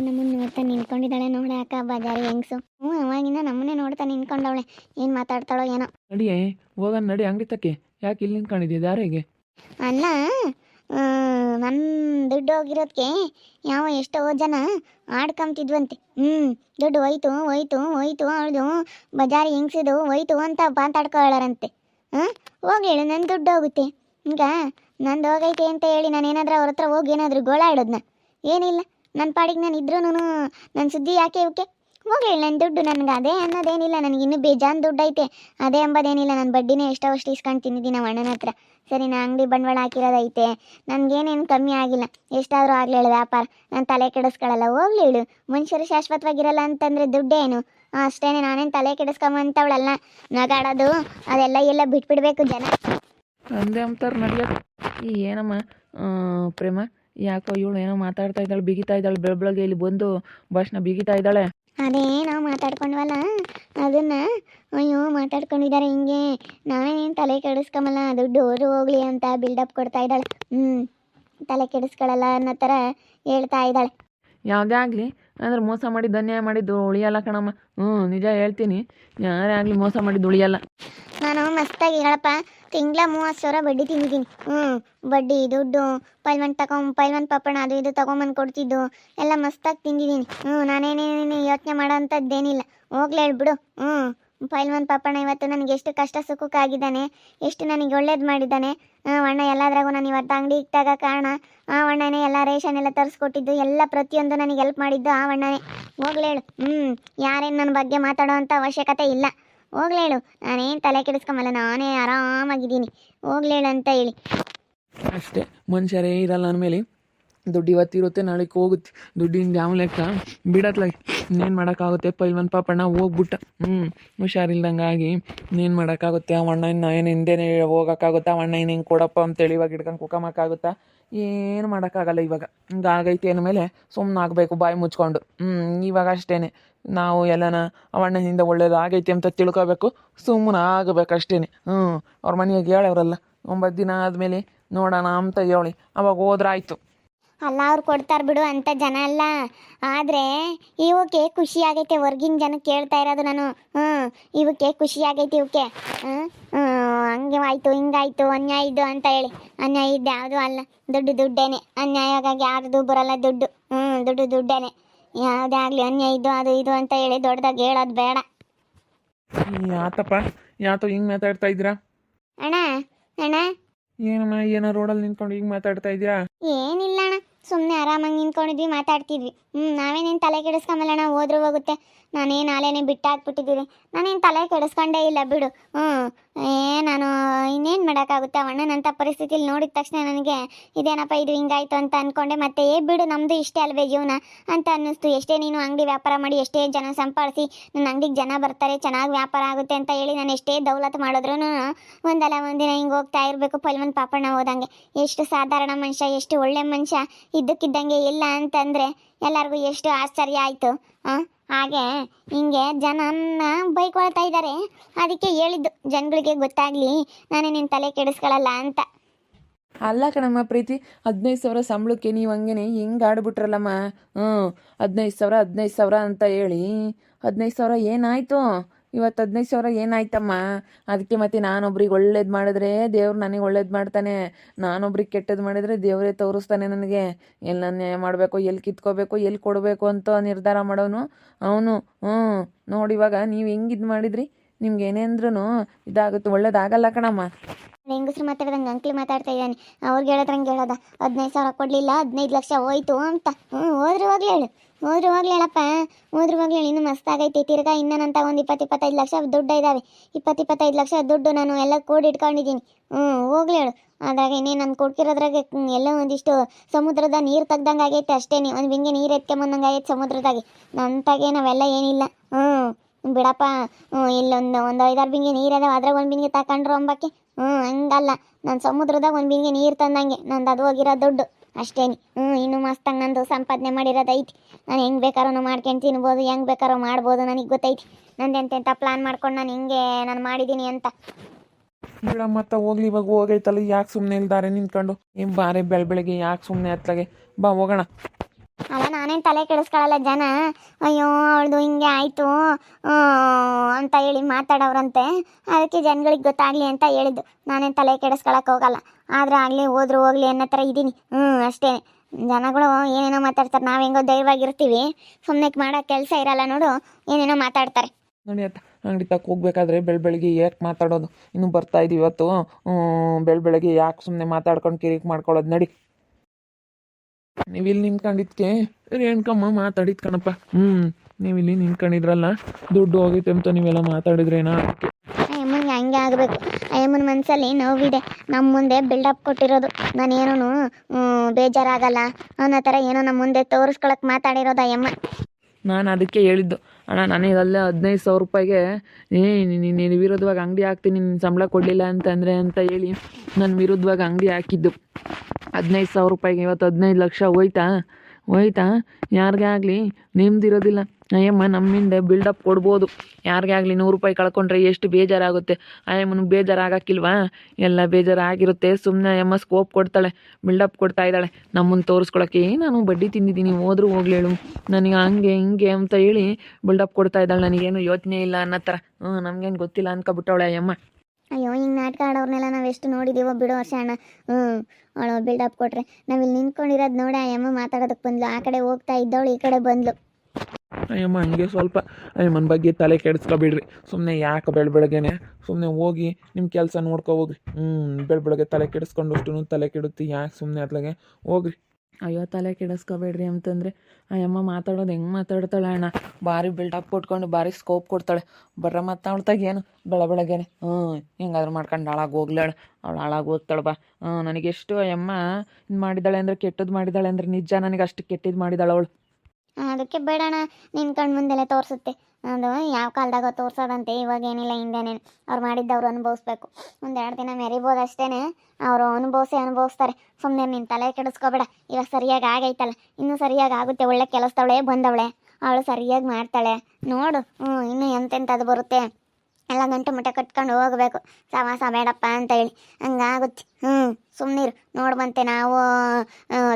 ನಮ್ಮನ್ನ ನೋಡ್ತಾ ನಿಂತ್ಕೊಂಡಿದ್ದಾಳೆ ನೋಡ ಅಕ್ಕ ಬಜಾರಿ ಹೆಂಗ್ಸು? ಹ್ಞೂ ಅವಾಗಿಂದ ನಮ್ಮನ್ನೇ ನೋಡ್ತಾ ನಿಂತ್ಕೊಂಡವಳೆ. ಏನು ಮಾತಾಡ್ತಾಳೋ ಏನೋ. ನಡಿಯೇ ಹೋಗೋಣ ನಡಿ ಅಂಗಡಿ ತಕ್ಕೆ ಯಾಕೆ ಇಲ್ಲಿ ನಿಂತ್ಕೊಂಡಿದ್ದೆ ದಾರಿಗೆ ಅಲ್ಲ ನನ್ನ ದುಡ್ಡು ಹೋಗಿರೋದಕ್ಕೆ ಯಾವ ಎಷ್ಟೋ ಜನ ಆಡ್ಕೊಂತಿದ್ವಂತೆ ಹ್ಞೂ ದುಡ್ಡು ಹೋಯ್ತು ಹೋಯ್ತು ಹೋಯ್ತು ಅವಳದು ಬಜಾರಿ ಹೆಂಗ್ಸಿದು ಹೋಯ್ತು ಅಂತ ಮಾತಾಡ್ಕೊಳ್ಳಾರಂತೆ ಹಾಂ ಹೋಗಿ ಹೇಳು ನನ್ನ ದುಡ್ಡು ಹೋಗುತ್ತೆ. ಈಗ ನಂದು ಹೋಗೈತೆ ಅಂತ ಹೇಳಿ ನಾನು ಏನಾದ್ರೂ ಅವ್ರ ಹತ್ರ ಹೋಗಿ ಏನಾದರೂ ಗೋಳಾಡೋದ್ನ ಏನಿಲ್ಲ. ನನ್ನ ಪಾಡಿಗೆ ನಾನು ಇದ್ರೂ ನನ್ನ ಸುದ್ದಿ ಯಾಕೆ ಇವಕ್ಕೆ ಹೋಗಿ ನನ್ನ ದುಡ್ಡು ನನಗೆ ಅದೇ ಅನ್ನೋದೇನಿಲ್ಲ, ನನಗೆ ಇನ್ನೂ ಬೇಜಾನ್ ದುಡ್ಡು ಐತೆ. ಅದೇ ಎಂಬುದೇನಿಲ್ಲ ನಾನು ಬಡ್ಡಿನೇ ಎಷ್ಟೋ ಅಷ್ಟು ಇಸ್ಕೊಂಡು ತಿಂದಿದ್ದೀನಿ ನಮ್ಮ ಅಣ್ಣನ ಹತ್ರ. ಸರಿ, ನಾ ಅಂಗಡಿ ಬಂಡವಾಳ ಹಾಕಿರೋದೈತೆ ನನಗೇನೇನು ಕಮ್ಮಿ ಆಗಿಲ್ಲ. ಎಷ್ಟಾದರೂ ಆಗಲಿ ಹೇಳು ವ್ಯಾಪಾರ. ನಾನು ತಲೆ ಕೆಡಿಸ್ಕೊಳ್ಳಲ್ಲ ಹೋಗ್ಲಿ ಹೇಳು ಮನುಷ್ಯರು ಶಾಶ್ವತವಾಗಿರಲ್ಲ ಅಂತಂದರೆ ದುಡ್ಡೇನು? ಅಷ್ಟೇ ನಾನೇನು ತಲೆ ಕೆಡಿಸ್ಕೊಂಬಂತವಳಲ್ಲ ನಗಾಡೋದು, ಅದೆಲ್ಲ ಎಲ್ಲ ಬಿಟ್ಬಿಡ್ಬೇಕು ಜನ. ಅಂದೆ ಅಂತಾರೆ ಏನಮ್ಮ ಪ್ರೇಮ? ಯಾಕೋ ಇವಳು ಏನೋ ಮಾತಾಡ್ತಾ ಇದ್ದಾಳೆ ಬಿಗಿತಾ ಇದ್ದಾಳೆ ಬೆಳ ಬೆಳಗ್ಗೆ ಇಲ್ಲಿ ಬಂದು ಭಾಷಣ ಬಿಗಿತಾ ಇದ್ದಾಳೆ. ಅದೇ ನಾವು ಮಾತಾಡ್ಕೊಂಡ್ವಲ್ಲ ಅದನ್ನ ಅಯ್ಯೋ ಮಾತಾಡ್ಕೊಂಡಿದ್ದಾರೆ ಹಿಂಗೆ. ನಾವೇನೇನು ತಲೆ ಕೆಡಿಸ್ಕೊಂಬಲ್ಲ ಅದು ಡೋರು ಹೋಗ್ಲಿ ಅಂತ ಬಿಲ್ಡಪ್ ಕೊಡ್ತಾ ಇದ್ದಾಳೆ. ಹ್ಞೂ ತಲೆ ಕೆಡಿಸ್ಕೊಳಲ್ಲ ಅನ್ನೋ ಥರ ಹೇಳ್ತಾ ಇದ್ದಾಳೆ. ಯಾವುದೇ ಆಗಲಿ ಅಂದ್ರೆ ಮೋಸ ಮಾಡಿದ್ದು ಅನ್ಯಾಯ ಮಾಡಿದ್ದು ಉಳಿಯಲ್ಲ ಕಣಮ್ಮ. ಹ್ಞೂ ನಿಜ ಹೇಳ್ತೀನಿ. ಯಾರೇ ಆಗಲಿ ಮೋಸ ಮಾಡಿದ್ದು ಉಳಿಯಲ್ಲ. ಮಸ್ತಾಗಿ ಹೇಳಪ್ಪ. ತಿಂಗಳ ಮೂವತ್ತು ಸಾವಿರ ಬಡ್ಡಿ ತಿಂದಿದ್ದೀನಿ. ಹ್ಞೂ ಬಡ್ಡಿ, ದುಡ್ಡು ಪೈಲ್ವನ್ ತಗೊಂಡ್ ಪೈಲ್ವನ್ ಪಾಪಣ ಅದು ಇದು ತಗೊಂಬಂದು ಕೊಡ್ತಿದ್ದು. ಎಲ್ಲ ಮಸ್ತಾಗಿ ತಿಂದಿದ್ದೀನಿ. ಹ್ಞೂ ನಾನೇನೇನೇನು ಯೋಚನೆ ಮಾಡೋವಂಥದ್ದೇನಿಲ್ಲ ಹೋಗ್ಲೇ ಹೇಳ್ಬಿಡು. ಹ್ಞೂ ಪೈಲ್ವನ್ ಪಪ್ಪಣ ಇವತ್ತು ನನಗೆ ಎಷ್ಟು ಕಷ್ಟ ಸುಖಕ್ಕಾಗಿದ್ದಾನೆ, ಎಷ್ಟು ನನಗೆ ಒಳ್ಳೇದು ಮಾಡಿದ್ದಾನೆ. ಹಾಂ ಅಣ್ಣ ಎಲ್ಲದ್ರಾಗೂ ನಾನು ಇವತ್ತು ಅಂಗಡಿ ಇಟ್ಟಾಗ ಕಾರಣ, ಆ ಅಣ್ಣನೇ ಎಲ್ಲ ರೇಷನ್ ಎಲ್ಲ ತರಿಸ್ಕೊಟ್ಟಿದ್ದು, ಎಲ್ಲ ಪ್ರತಿಯೊಂದು ನನಗೆ ಹೆಲ್ಪ್ ಮಾಡಿದ್ದು ಆ ಅಣ್ಣನೇ. ಹೋಗ್ಲೇಳು ಹ್ಞೂ ಯಾರೇನು ನನ್ನ ಬಗ್ಗೆ ಮಾತಾಡೋ ಅಂಥ ಅವಶ್ಯಕತೆ ಇಲ್ಲ. ಹೋಗ್ಲಿ ಹೇಳು ನಾನೇನು ತಲೆ ಕೆಡಿಸ್ಕೊಂಬಲ್ಲ, ನಾನೇ ಆರಾಮಾಗಿದ್ದೀನಿ. ಹೋಗ್ಲಿ ಹೇಳು. ಅಂತ ಹೇಳಿ ಅಷ್ಟೇ. ಮನುಷ್ಯರೇ ಇರಲ್ಲ ಅಂದಮೇಲೆ ದುಡ್ಡು ಇವತ್ತಿರುತ್ತೆ ನಾಳೆಗೆ ಹೋಗುತ್ತೆ. ದುಡ್ಡಿನ ಯಾವ ಲೆಕ್ಕ? ಬಿಡತ್ಲಾಗ ಇನ್ನೇನು ಮಾಡೋಕ್ಕಾಗುತ್ತೆ? ಪೈಲ್ವನ್ ಪಾಪಣ್ಣ ಹೋಗ್ಬಿಟ್ಟ. ಹ್ಞೂ ಹುಷಾರಿಲ್ದಂಗೆ ಆಗಿ ಇನ್ನೇನು ಮಾಡೋಕ್ಕಾಗುತ್ತೆ? ಆ ಅಣ್ಣ ಇನ್ನು ಏನು ಹಿಂದೆನೇ ಹೋಗೋಕ್ಕಾಗುತ್ತಾ? ಅಣ್ಣ ಇನ್ನು ಹಿಂಗೆ ಕೊಡಪ್ಪ ಅಂತೇಳಿ ಇವಾಗ ಹಿಡ್ಕೊಂಡು ಕುಕಮಕ್ಕಾಗುತ್ತಾ ಏನು ಮಾಡೋಕ್ಕಾಗಲ್ಲ ಇವಾಗ. ಹಿಂಗೆ ಆಗೈತೆ ಅಂದಮೇಲೆ ಸುಮ್ಮನೆ ಆಗಬೇಕು, ಬಾಯಿ ಮುಚ್ಕೊಂಡು. ಹ್ಞೂ ಇವಾಗ ಅಷ್ಟೇ ನಾವು ಎಲ್ಲನ ಅವಣ್ಣನಿಂದ ಅಣ್ಣನಿಂದ ಒಳ್ಳೇದು ಆಗೈತೆ ಅಂತ ತಿಳ್ಕೊಬೇಕು. ಸುಮ್ಮನೆ ಆಗಬೇಕು ಅಷ್ಟೇ ಹ್ಞೂ ಅವ್ರ ಮನೆಯಾಗ ಹೇಳವ್ರಲ್ಲ, ಒಂಬತ್ತು ದಿನ ಆದಮೇಲೆ ನೋಡೋಣ ಅಂತ ಹೇಳಿ. ಅವಾಗ ಹೋದ್ರಾಯ್ತು ಅಲ್ಲ ಅವ್ರು ಕೊಡ್ತಾರೆ ಬಿಡು ಅಂತ ಜನ ಅಲ್ಲ. ಆದರೆ ಇವಕ್ಕೆ ಖುಷಿ ಆಗೈತೆ ಹೊರ್ಗಿನ ಜನಕ್ಕೆ ಕೇಳ್ತಾ ಇರೋದು ನಾನು. ಹ್ಞೂ ಇವಕ್ಕೆ ಖುಷಿ ಆಗೈತೆ ಇವಕ್ಕೆ. ಹ್ಞೂ ಹಂಗೆ ಆಯಿತು ಹಿಂಗಾಯ್ತು ಅನ್ಯಾಯ ಇದು ಅಂತ ಹೇಳಿ. ಅನ್ಯಾಯ ಇದು ಯಾವುದೂ ಅಲ್ಲ ದುಡ್ಡು ದುಡ್ಡೇನೆ. ಅನ್ಯಾಯವಾಗಿ ಯಾರ್ದು ಬರಲ್ಲ ದುಡ್ಡು. ಹ್ಞೂ ದುಡ್ಡು ದುಡ್ಡೇನೆ. ಯಾವುದೇ ಆಗಲಿ ಅನ್ಯಾಯ ಇದು ಅದು ಇದು ಅಂತ ಹೇಳಿ ದೊಡ್ಡದಾಗಿ ಹೇಳೋದು ಬೇಡ. ಯಾತಪ್ಪ ಯಾತೋ ಹಿಂಗೆ ಮಾತಾಡ್ತಾ ಇದ್ದೀರಾ? ಅಣ್ಣ ಅಣ್ಣ. ಏನಮ್ಮ ಏನೋ ರೋಡಲ್ಲಿ ನಿಂತ್ಕೊಂಡು ಹಿಂಗೆ ಮಾತಾಡ್ತಾ ಇದ್ದೀರಾ? ಏನಿಲ್ಲ ಅಣ್ಣ ಸುಮ್ಮನೆ ಆರಾಮಾಗಿ ನಿಂತ್ಕೊಂಡಿದ್ವಿ, ಮಾತಾಡ್ತಿದ್ವಿ. ಹ್ಞೂ ನಾವೇನೇನು ತಲೆ ಕೆಡಿಸ್ಕೊಂಬಲ್ಲ ಅಣ್ಣ ಹೋದ್ರೂ ಹೋಗುತ್ತೆ. ನಾನೇನು ಆಲೇನೆ ಬಿಟ್ಟಾಕ್ಬಿಟ್ಟಿದ್ದೀನಿ ನಾನೇನು ತಲೆ ಕೆಡಿಸ್ಕೊಂಡೇ ಇಲ್ಲ, ಬಿಡು. ಹ್ಞೂ ಏ, ನಾನು ಇನ್ನೇನು ಮಾಡೋಕ್ಕಾಗುತ್ತೆ? ಅಣ್ಣನಂಥ ಪರಿಸ್ಥಿತಿಲಿ ನೋಡಿದ ತಕ್ಷಣ ನನಗೆ, ಇದೇನಪ್ಪ, ಇದು ಹಿಂಗಾಯ್ತು ಅಂತ ಅಂದ್ಕೊಂಡೆ ಮತ್ತೆ ಏ, ಬಿಡು ನಮ್ಮದು ಇಷ್ಟೇ ಅಲ್ವೇ ಜೀವನ? ಅಂತ ಅನ್ನಿಸ್ತು. ಎಷ್ಟೇ ನೀನು ಅಂಗಡಿ ವ್ಯಾಪಾರ ಮಾಡಿ, ಎಷ್ಟೇ ಜನ ಸಂಪಾದಿಸಿ ನನ್ನ ಅಂಗಡಿಗೆ ಜನ ಬರ್ತಾರೆ, ಚೆನ್ನಾಗಿ ವ್ಯಾಪಾರ ಆಗುತ್ತೆ ಅಂತ ಹೇಳಿ ನಾನು ಎಷ್ಟೇ ದೌಲತ್ತು ಮಾಡಿದ್ರು ಒಂದಲ್ಲ ಒಂದಿನ ಹಿಂಗೆ ಹೋಗ್ತಾ ಇರಬೇಕು ಪಲ್ಮನ್ ಪಾಪಣ್ಣ ಹೋದಂಗೆ. ಎಷ್ಟು ಸಾಧಾರಣ ಮನುಷ್ಯ, ಎಷ್ಟು ಒಳ್ಳೆ ಮನುಷ್ಯ ಇದ್ದಕ್ಕಿದ್ದಂಗೆ ಇಲ್ಲ ಅಂತಂದರೆ ಎಲ್ಲರಿಗೂ ಎಷ್ಟು ಆಶ್ಚರ್ಯ ಆಯಿತು ಹಾಂ ಹಾಗೆ ಹಿಂಗೆ ಜನನ್ನ ಬೈಕೊಳ್ತಾ ಇದ್ದಾರೆ. ಅದಕ್ಕೆ ಹೇಳಿದ್ದು, ಜನಗಳಿಗೆ ಗೊತ್ತಾಗಲಿ ನಿನ್ನ ತಲೆ ಕೆಡಿಸ್ಕೊಳ್ಳಲ್ಲ ಅಂತ. ಅಲ್ಲ ಕಣಮ್ಮ ಪ್ರೀತಿ, ಹದಿನೈದು ಸಾವಿರ ಸಂಬಳಕ್ಕೆ ನೀವು ಹಂಗೇನೆ ಹಿಂಗೆ ಆಡ್ಬಿಟ್ರಲ್ಲಮ್ಮ. ಹ್ಞೂ ಹದಿನೈದು ಸಾವಿರ ಹದಿನೈದು ಸಾವಿರ ಅಂತ ಹೇಳಿ. ಹದಿನೈದು ಸಾವಿರ ಏನಾಯಿತು? ಇವತ್ತು ಹದಿನೈದು ಸಾವಿರ ಏನಾಯ್ತಮ್ಮ? ಅದಕ್ಕೆ ಮತ್ತೆ ನಾನೊಬ್ರಿಗೆ ಒಳ್ಳೇದು ಮಾಡಿದ್ರೆ ದೇವ್ರು ನನಗೆ ಒಳ್ಳೇದು ಮಾಡ್ತಾನೆ. ನಾನೊಬ್ರಿಗೆ ಕೆಟ್ಟದ್ದು ಮಾಡಿದರೆ ದೇವರೇ ತೋರಿಸ್ತಾನೆ ನನಗೆ. ಎಲ್ಲಿ ನ್ಯಾಯ ಮಾಡಬೇಕು ಎಲ್ಲಿ ಕಿತ್ಕೋಬೇಕು ಎಲ್ಲಿ ಕೊಡಬೇಕು ಅಂತ ನಿರ್ಧಾರ ಮಾಡೋನು. ಅವನು ಹ್ಞೂ ನೋಡಿ ಇವಾಗ ನೀವು ಹೆಂಗೆ ಇದು ಮಾಡಿದ್ರಿ? ನಿಮ್ಗೆ ಏನೇ ಅಂದ್ರೂ ಇದಾಗುತ್ತೆ, ಒಳ್ಳೇದಾಗಲ್ಲ ಕಣಮ್ಮ. ಹೆಂಗಸ್ರು ಮಾತಾಡ್ದಂಗೆ ಅಂಕ್ಲಿ ಮಾತಾಡ್ತಾ ಇದ್ದಾನೆ. ಅವ್ರಿಗೆ ಹೇಳೋದ್ರಂಗೆ ಹೇಳೋದ ಹದಿನೈದು ಸಾವಿರ ಕೊಡಲಿಲ್ಲ, ಹದಿನೈದು ಲಕ್ಷ ಹೋಯ್ತು ಅಂತ. ಹ್ಞೂ ಹೋದ್ರೆ ಹೋಗ್ಲಿ ಹೇಳು. ಹೋದ್ರು ಹೋಗ್ಲಿ ಹೇಳಪ್ಪ ಹೋದ್ರು ಹೋಗ್ಲಿ ಇನ್ನು ಮಸ್ತಾಗೈತೆ ತಿರ್ಗಾ. ಇನ್ನ ನಂತ ಒಂದು ಇಪ್ಪತ್ತು ಇಪ್ಪತ್ತೈದು ಲಕ್ಷ ದುಡ್ಡು ಇದ್ದಾವೆ ಇಪ್ಪತ್ತು ಇಪ್ಪತ್ತೈದು ಲಕ್ಷ ದುಡ್ಡು ನಾನು ಎಲ್ಲ ಕೂಡಿ ಇಟ್ಕೊಂಡಿದ್ದೀನಿ. ಹ್ಞೂ, ಹೋಗ್ಲಿ ಹೇಳು ಅದ್ರಾಗ ಇನ್ನೇನು ನಾನು ಕೊಡ್ತಿರೋದ್ರಾಗೆ ಎಲ್ಲ ಒಂದಿಷ್ಟು ಸಮುದ್ರದ ನೀರು ತೆಗ್ದಂಗೆ ಆಗೈತೆ ಅಷ್ಟೇ ನೀ ಒಂದು ಬಿಂಗೆ ನೀರು ಎತ್ಕೊಂಬಂದಂಗೆ ಆಗೈತೆ ಸಮುದ್ರದಾಗೆ. ನಂತಾಗೆ ನಾವೆಲ್ಲ ಏನಿಲ್ಲ. ಹ್ಞೂ, ಬಿಡಪ್ಪ. ಹ್ಞೂ, ಇಲ್ಲೊಂದು ಒಂದು ಐದಾರು ಬಿಂಗೆ ನೀರು ಅದಾವೆ. ಅದ್ರಾಗ ಒಂದು ಬಿಂಗೆ ತಗೊಂಡ್ರು ಅಂಬಕ್ಕೆ. ಹ್ಞೂ, ಹಂಗಲ್ಲ. ನಾನು ಸಮುದ್ರದಾಗ ಒಂದು ಬಿಂಗೆ ನೀರು ತಂದಂಗೆ. ನಂದು ಅದು ಹೋಗಿರೋ ದುಡ್ಡು. ಅಷ್ಟೇನಿ. ಹ್ಞೂ ಇನ್ನೂ ಮಸ್ತಾಗಿ ನಂದು ಸಂಪಾದನೆ ಮಾಡಿರೋದು ಐತಿ. ನಾನು ಹೆಂಗೆ ಬೇಕಾರೋ ಮಾಡ್ಕೊಂಡು ತಿನ್ಬೋದು, ಹೆಂಗೆ ಬೇಕಾರೋ ಮಾಡ್ಬೋದು ನನಗೆ ಗೊತ್ತೈತಿ. ನಂದು ಎಂತೆಂಥ ಪ್ಲಾನ್ ಮಾಡ್ಕೊಂಡು ನಾನು ಹಿಂಗೆ ನಾನು ಮಾಡಿದ್ದೀನಿ ಅಂತ. ಬಿಡ ಮತ್ತೆ ಹೋಗ್ಲಿ, ಇವಾಗ ಹೋಗೈತಲ್ಲ, ಯಾಕೆ ಸುಮ್ಮನೆ ಇಲ್ದಾರೆ ನಿಂತ್ಕೊಂಡು? ಏನು ಬಾರೆ ಬೆಳ ಬೆಳಗ್ಗೆ ಯಾಕೆ ಸುಮ್ಮನೆ ಹತ್ತಲಾಗೆ ಬಾ, ಹೋಗೋಣ. ಅಲ್ಲ ನಾನೇನು ತಲೆ ಕೆಡಿಸ್ಕೊಳ್ಳಲ್ಲ ಜನ? ಅಯ್ಯೋ, ಅವಳದು ಹಿಂಗೆ ಆಯಿತು. ಅಂತ ಹೇಳಿ ಮಾತಾಡೋರಂತೆ ಅದಕ್ಕೆ ಜನಗಳಿಗೆ ಗೊತ್ತಾಗಲಿ ಅಂತ ಹೇಳಿದ್ದು. ನಾನೇನು ತಲೆ ಕೆಡಿಸ್ಕೊಳಕ್ಕೆ ಹೋಗಲ್ಲ. ಆದ್ರೆ ಆಗಲಿ ಹೋದ್ರು, ಹೋಗ್ಲಿ ಅನ್ನೋ ಥರ ಇದ್ದೀನಿ. ಹ್ಞೂ ಅಷ್ಟೇ. ಜನಗಳು ಏನೇನೋ ಮಾತಾಡ್ತಾರೆ. ನಾವು ಹೆಂಗೋ ದೈವಾಗಿರ್ತೀವಿ ಸುಮ್ಮನೆ ಮಾಡೋ ಕೆಲಸ ಇರಲ್ಲ ನೋಡು. ಏನೇನೋ ಮಾತಾಡ್ತಾರೆ. ನೋಡಿ ಅತ್ತ, ಅಂಗಡಿ ತಕ್ಕ ಹೋಗ್ಬೇಕಾದ್ರೆ ಬೆಳ ಬೆಳಗ್ಗೆ ಯಾಕೆ ಮಾತಾಡೋದು? ಇನ್ನು ಬರ್ತಾ ಇದೀವಿ ಇವತ್ತು. ಬೆಳ ಬೆಳಗ್ಗೆ ಯಾಕೆ ಸುಮ್ಮನೆ ಮಾತಾಡ್ಕೊಂಡು ಕಿರಿಕ್ ಮಾಡ್ಕೊಳ್ಳೋದು? ನಡಿ. ನೀವು ಇಲ್ಲಿ ನಿಂತ್ಕೊಂಡಿದ್ಕೆ ರೇಣುಕಮ್ಮ ಮಾತಾಡಿದ್ ಕಣಪ್ಪ. ಹ್ಮ್ ನೀವು ಇಲ್ಲಿ ನಿಂತ್ಕೊಂಡಿದ್ರಲ್ಲ ದುಡ್ಡು ಹೋಗೈತೆ ಅಂತ ನೀವೆಲ್ಲ ಮಾತಾಡಿದ್ರೇನಾ ಅದಕ್ಕೆ? ಅಯ್ಯಮ್ಮನಿಗೆ ಹಂಗೆ ಆಗಬೇಕು. ಅಯ್ಯಮ್ಮನ ಮನಸ್ಸಲ್ಲಿ ನೋವಿದೆ. ನಮ್ಮ ಮುಂದೆ ಬಿಲ್ಡಪ್ ಕೊಟ್ಟಿರೋದು. ನಾನೇನೂ ಬೇಜಾರಾಗಲ್ಲ. ಅನ್ನೋ ಥರ ಏನೋ ನಮ್ಮ ಮುಂದೆ ತೋರಿಸ್ಕೊಳಕ್ಕೆ ಮಾತಾಡಿರೋದು ಅಯ್ಯಮ್ಮ ನಾನು ಅದಕ್ಕೆ ಹೇಳಿದ್ದು. ಅಣ್ಣ ನನಗೆ ಅಲ್ಲೇ ಹದಿನೈದು ಸಾವಿರ ರೂಪಾಯಿಗೆ ಏ ನೀನು ವಿರುದ್ಧವಾಗಿ ಅಂಗಡಿ ಹಾಕ್ತೀನಿ ನಿನ್ನ ಸಂಬಳ ಕೊಡಲಿಲ್ಲ ಅಂತಂದರೆ ಅಂತ ಹೇಳಿ ನನ್ನ ವಿರುದ್ಧವಾಗಿ ಅಂಗಡಿ ಹಾಕಿದ್ದು. ಹದಿನೈದು ಸಾವಿರ ರೂಪಾಯಿಗೆ ಇವತ್ತು ಹದಿನೈದು ಲಕ್ಷ ಹೋಯ್ತಾ? ಹೋಯ್ತಾ? ಯಾರಿಗೇ ಆಗಲಿ? ನಿಮ್ದಿರೋದಿಲ್ಲ. ಅಯ್ಯಮ್ಮ ನಮ್ಮಿಂದ ಬಿಲ್ಡಪ್ ಕೊಡ್ಬೋದು. ಯಾರಿಗೇ ಆಗಲಿ ನೂರು ರೂಪಾಯಿ ಕಳ್ಕೊಂಡ್ರೆ ಎಷ್ಟು ಬೇಜಾರಾಗುತ್ತೆ? ಅಯ್ಯಮ್ಮನಿಗೆ ಬೇಜಾರಾಗಕ್ಕಿಲ್ವಾ ಎಲ್ಲ ಬೇಜಾರಾಗಿರುತ್ತೆ. ಸುಮ್ಮನೆ ಅಯ್ಯಮ್ಮ ಸ್ಕೋಪ್ ಕೊಡ್ತಾಳೆ ಬಿಲ್ಡಪ್ ಕೊಡ್ತಾ ಇದ್ದಾಳೆ. ನಮ್ಮನ್ನು ತೋರಿಸ್ಕೊಳಕ್ಕೆ ನಾನು ಬಡ್ಡಿ ತಿಂದಿದ್ದೀನಿ, ಹೋದ್ರೂ ಹೋಗ್ಲಿ ಹೇಳು. ನನಗೆ ಹಂಗೆ ಹಿಂಗೆ ಅಂತ ಹೇಳಿ ಬಿಲ್ಡಪ್ ಕೊಡ್ತಾ ಇದ್ದಾಳೆ. ನನಗೇನು ಯೋಚನೆ ಇಲ್ಲ ಅನ್ನೋ ಥರ. ಹ್ಞೂ ನಮಗೇನು ಗೊತ್ತಿಲ್ಲ ಅನ್ಕೊಬಿಟ್ಟವಳೆ ಅಯ್ಯಮ್ಮ. ಅಯ್ಯೋ, ಹಿಂಗೆ ನಾಟಕ ಆಡೋರ್ನೆಲ್ಲ ನಾವು ಎಷ್ಟು ನೋಡಿದ್ದೀವೋ ಬಿಡೋ ವರ್ಷ ಅಣ್ಣ ಹ್ಞೂ ಅವಳು ಬಿಲ್ಡಪ್ ಕೊಟ್ರೆ. ನಾವಿಲ್ಲಿ ನಿಂತ್ಕೊಂಡಿರೋದು ನೋಡಿ ಅಯ್ಯಮ್ಮ ಮಾತಾಡೋದಕ್ಕೆ ಬಂದ್ಲು. ಆ ಕಡೆ ಹೋಗ್ತಾ ಇದ್ದವಳು ಈ ಕಡೆ ಬಂದ್ಲು. ಅಯ್ಯಮ್ಮ, ಹಂಗೆ ಸ್ವಲ್ಪ. ಅಯ್ಯಮ್ಮನ ಬಗ್ಗೆ ತಲೆ ಕೆಡಿಸ್ಕೊಬಿಡ್ರಿ. ಸುಮ್ಮನೆ ಯಾಕೆ ಬೆಳ ಬೆಳಗ್ಗೆನೆ? ಸುಮ್ಮನೆ ಹೋಗಿ ನಿಮ್ಮ ಕೆಲಸ ನೋಡ್ಕೊ ಹೋಗ್ರಿ. ಹ್ಞೂ ಬೆಳ ಬೆಳಗ್ಗೆ ತಲೆ ಕೆಡಿಸ್ಕೊಂಡಷ್ಟು ತಲೆ ಕೆಡುತ್ತೆ ಯಾಕೆ ಸುಮ್ಮನೆ ಅತ್ಲಾಗೆ ಹೋಗ್ರಿ. ಅಯ್ಯೋ, ತಲೆ ಕೆಡಿಸ್ಕೋಬೇಡ್ರಿ ಅಂತಂದರೆ ಅಮ್ಮ ಮಾತಾಡೋದು ಹೆಂಗೆ ಮಾತಾಡ್ತಾಳೆ ಅಣ್ಣ? ಭಾರಿ ಬಿಲ್ಡಪ್ ಕೊಟ್ಕೊಂಡು, ಭಾರಿ ಸ್ಕೋಪ್ ಕೊಡ್ತಾಳೆ. ಬರ್ರ ಮಾತಾಡ್ತಾಗ ಏನು? ಬೆಳ ಬೆಳಗ್ಗೆನೆ. ಹ್ಞೂ, ಹೆಂಗಾದ್ರೂ ಮಾಡ್ಕೊಂಡು ಹಾಳಾಗಿ ಹೋಗ್ಲಾಳ ಅವಳು ಹಾಳಾಗಿ ಹೋಗ್ತಾಳೆ ಬಾ. ನನಗೆಷ್ಟು ಅಯ್ಯಮ್ಮ ಇದು ಮಾಡಿದ್ದಾಳೆ ಅಂದರೆ ಕೆಟ್ಟದ್ದು ಮಾಡಿದ್ದಾಳೆ ಅಂದರೆ ನಿಜ ನನಗೆ ಅಷ್ಟು ಕೆಟ್ಟಿದ್ದು ಮಾಡಿದಾಳೆ ಅವಳು. ಅದಕ್ಕೆ ಬೇಡಣ ನಿನ್ನ ಕಣ್ಣು ಮುಂದೆಲೆ ತೋರಿಸುತ್ತೆ. ಅದು ಯಾವ ಕಾಲದಾಗ ತೋರ್ಸೋದಂತೆ, ಇವಾಗ ಏನಿಲ್ಲ ಹಿಂದೆನೇನು ಅವ್ರು ಮಾಡಿದ್ದವ್ರು ಅನುಭವಿಸ್ಬೇಕು. ಒಂದೆರಡು ದಿನ ಮೆರಿಬೋದು ಅಷ್ಟೇ ಅವರು ಅನುಭವಿಸಿ ಅನುಭವಿಸ್ತಾರೆ. ಸುಮ್ಮನೆ ನಿನ್ನ ತಲೆ ಕೆಡಿಸ್ಕೋಬೇಡ, ಇವಾಗ ಸರಿಯಾಗಿ ಆಗೈತಲ್ಲ, ಇನ್ನೂ ಸರಿಯಾಗಿ ಆಗುತ್ತೆ, ಒಳ್ಳೆ ಕೆಲಸದವಳೆ ಬಂದವಳೆ, ಅವಳು ಸರಿಯಾಗಿ ಮಾಡ್ತಾಳೆ. ನೋಡು ಹ್ಞೂ ಇನ್ನೂ ಎಂತೆಂಥದ್ದು ಬರುತ್ತೆ. ಎಲ್ಲ ಗಂಟು ಮುಟ್ಟೆ ಕಟ್ಕೊಂಡು ಹೋಗಬೇಕು. ಸಮಾಸ ಬೇಡಪ್ಪ ಅಂತ ಹೇಳಿ. ಹಂಗಾಗುತ್ತೆ. ಹ್ಞೂ ಸುಮ್ಮನಿರು ನೋಡ್ಬಂತೆ ನಾವು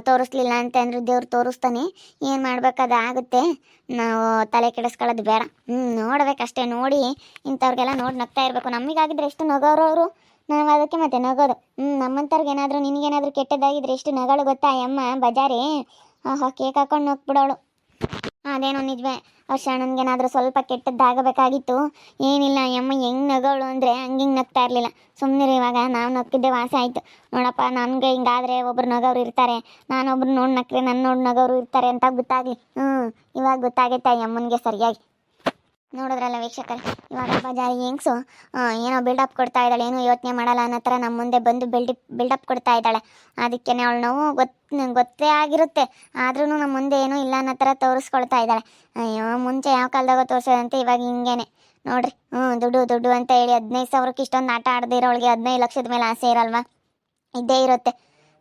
ತೋರಿಸ್ಲಿಲ್ಲ ಅಂತಂದ್ರೆ ದೇವ್ರು ತೋರಿಸ್ತಾನೆ. ಏನು ಮಾಡ್ಬೇಕಾದ ಆಗುತ್ತೆ. ನಾವು ತಲೆ ಕೆಡಿಸ್ಕೊಳ್ಳೋದು ಬೇಡ. ಹ್ಞೂ ನೋಡ್ಬೇಕಷ್ಟೇ. ನೋಡಿ, ಇಂಥವ್ರಿಗೆಲ್ಲ ನೋಡಿ ನಗ್ತಾ ಇರಬೇಕು. ನಮಗಾಗಿದ್ರೆ ಎಷ್ಟು ನಗೋರು ಅವರು? ನಾವು ಅದಕ್ಕೆ ಮತ್ತೆ ನಗೋದು. ಹ್ಞೂ ನಮ್ಮಂಥವ್ರಿಗೆ ಏನಾದರೂ, ನಿನಗೇನಾದರೂ ಕೆಟ್ಟದಾಗಿದ್ರೆ ಎಷ್ಟು ನಗಳು ಗೊತ್ತಾ? ಅಮ್ಮ, ಬಜಾರಿ? ಆಹಾ, ಕೇಕ್ ಹಾಕೊಂಡು ಹೋಗ್ಬಿಡೋಳು. ಅದೇನೋ ನಿಜವೇ. ವರ್ಷ ನನಗೇನಾದರೂ ಸ್ವಲ್ಪ ಕೆಟ್ಟದ್ದಾಗಬೇಕಾಗಿತ್ತು. ಏನಿಲ್ಲ ಯಮ್ಮ ಹೆಂಗೆ ನಗೋಳು ಅಂದರೆ ಹಂಗೆ ಹಿಂಗೆ ನಗ್ತಾ ಇರಲಿಲ್ಲ. ಸುಮ್ಮನೆ ಇವಾಗ, ನಾವು ನಕ್ಕಿದ್ದೆ ವಾಸ ಆಯಿತು. ನೋಡಪ್ಪ, ನನಗೆ ಹಿಂಗಾದರೆ ಒಬ್ರು ನಗೋರು ಇರ್ತಾರೆ. ನಾನೊಬ್ರು ನೋಡಿ ನಕ್ರೆ ನನ್ನ ನೋಡಿ ನಗೋರು ಇರ್ತಾರೆ ಅಂತ ಗೊತ್ತಾಗಲಿ. ಹ್ಞೂ ಇವಾಗ ಗೊತ್ತಾಗೈತೆ ಅಮ್ಮನಿಗೆ ಸರಿಯಾಗಿ. ನೋಡಿದ್ರಲ್ಲ ವೀಕ್ಷಕರೇ, ಇವಾಗ ಬಜಾರಿ ಹೆಂಗ್ಸು ಏನೋ ಬಿಲ್ಡಪ್ ಕೊಡ್ತಾ ಇದ್ದಾಳೆ, ಏನೂ ಯೋಚನೆ ಮಾಡಲ್ಲ ಅನ್ನೋ ಥರ ನಮ್ಮ ಮುಂದೆ ಬಂದು ಬಿಲ್ಡಿ ಬಿಲ್ಡಪ್ ಕೊಡ್ತಾ ಇದ್ದಾಳೆ. ಅದಕ್ಕೆ ಅವಳು ನೋವು ಗೊತ್ತು ಗೊತ್ತೇ ಆಗಿರುತ್ತೆ ಆದ್ರೂ ನಮ್ಮ ಮುಂದೆ ಏನೂ ಇಲ್ಲ ಅನ್ನೋ ಥರ ತೋರಿಸ್ಕೊಳ್ತಾ ಇದ್ದಾಳೆ. ಅಯ್ಯೋ, ಮುಂಚೆ ಯಾವ ಕಾಲದಾಗ ತೋರಿಸೋದಂತೆ ಇವಾಗ ಹಿಂಗೇನೆ. ನೋಡ್ರಿ, ಹ್ಞೂ, ದುಡ್ಡು ದುಡ್ಡು ಅಂತ ಹೇಳಿ ಹದಿನೈದು ಸಾವಿರಕ್ಕೆ ಇಷ್ಟೊಂದು ಆಟ ಆಡದೇ ಇರೋಳಿಗೆ ಹದಿನೈದು ಲಕ್ಷದ ಮೇಲೆ ಆಸೆ ಇರಲ್ವಾ? ಇದ್ದೇ ಇರುತ್ತೆ.